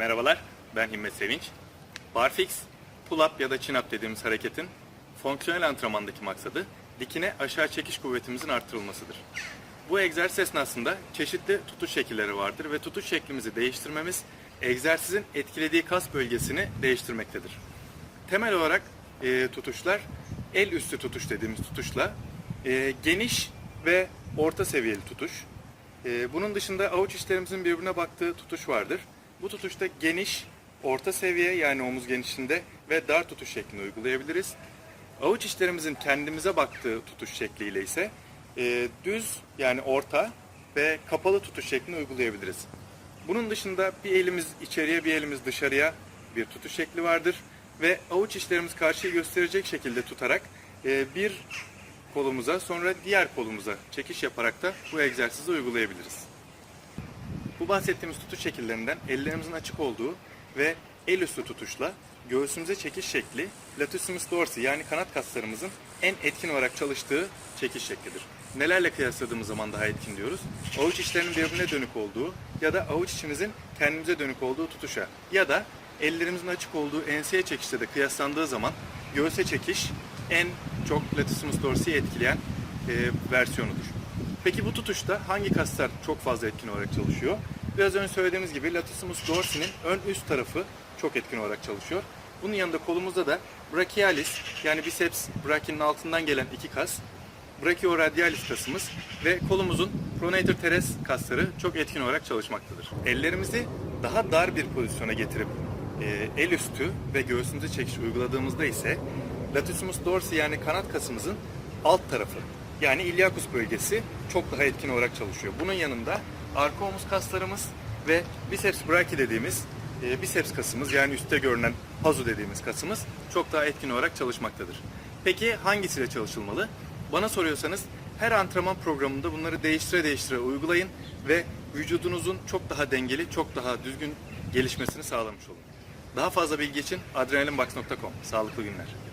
Merhabalar, ben Himmet Sevinç. Barfix, pull-up ya da chin-up dediğimiz hareketin fonksiyonel antrenmandaki maksadı dikine aşağı çekiş kuvvetimizin arttırılmasıdır. Bu egzersiz esnasında çeşitli tutuş şekilleri vardır ve tutuş şeklimizi değiştirmemiz egzersizin etkilediği kas bölgesini değiştirmektedir. Temel olarak e, tutuşlar el üstü tutuş dediğimiz tutuşla e, geniş ve orta seviyeli tutuş. E, bunun dışında avuç içlerimizin birbirine baktığı tutuş vardır. Bu tutuşta geniş, orta seviye yani omuz genişliğinde ve dar tutuş şeklini uygulayabiliriz. Avuç içlerimizin kendimize baktığı tutuş şekliyle ise e, düz yani orta ve kapalı tutuş şeklini uygulayabiliriz. Bunun dışında bir elimiz içeriye bir elimiz dışarıya bir tutuş şekli vardır ve avuç içlerimiz karşıyı gösterecek şekilde tutarak e, bir kolumuza sonra diğer kolumuza çekiş yaparak da bu egzersizi uygulayabiliriz. Bu bahsettiğimiz tutuş şekillerinden ellerimizin açık olduğu ve el üstü tutuşla göğsümüze çekiş şekli latissimus dorsi yani kanat kaslarımızın en etkin olarak çalıştığı çekiş şeklidir. Nelerle kıyasladığımız zaman daha etkin diyoruz? Avuç içlerinin birbirine dönük olduğu ya da avuç içimizin kendimize dönük olduğu tutuşa ya da ellerimizin açık olduğu enseye çekişte de kıyaslandığı zaman göğse çekiş en çok latissimus dorsi'yi etkileyen e, versiyonudur. Peki bu tutuşta hangi kaslar çok fazla etkin olarak çalışıyor? Biraz önce söylediğimiz gibi latissimus dorsi'nin ön üst tarafı çok etkin olarak çalışıyor. Bunun yanında kolumuzda da brachialis yani biceps brachia'nın altından gelen iki kas, brachioradialis kasımız ve kolumuzun pronator teres kasları çok etkin olarak çalışmaktadır. Ellerimizi daha dar bir pozisyona getirip e, el üstü ve göğsümüze çekiş uyguladığımızda ise latissimus dorsi yani kanat kasımızın alt tarafı yani iliakus bölgesi çok daha etkin olarak çalışıyor. Bunun yanında arka omuz kaslarımız ve biceps brachii dediğimiz e, biceps kasımız yani üstte görünen hazu dediğimiz kasımız çok daha etkin olarak çalışmaktadır. Peki hangisiyle çalışılmalı? Bana soruyorsanız her antrenman programında bunları değiştire değiştire uygulayın ve vücudunuzun çok daha dengeli, çok daha düzgün gelişmesini sağlamış olun. Daha fazla bilgi için adrenalinbox.com. Sağlıklı günler.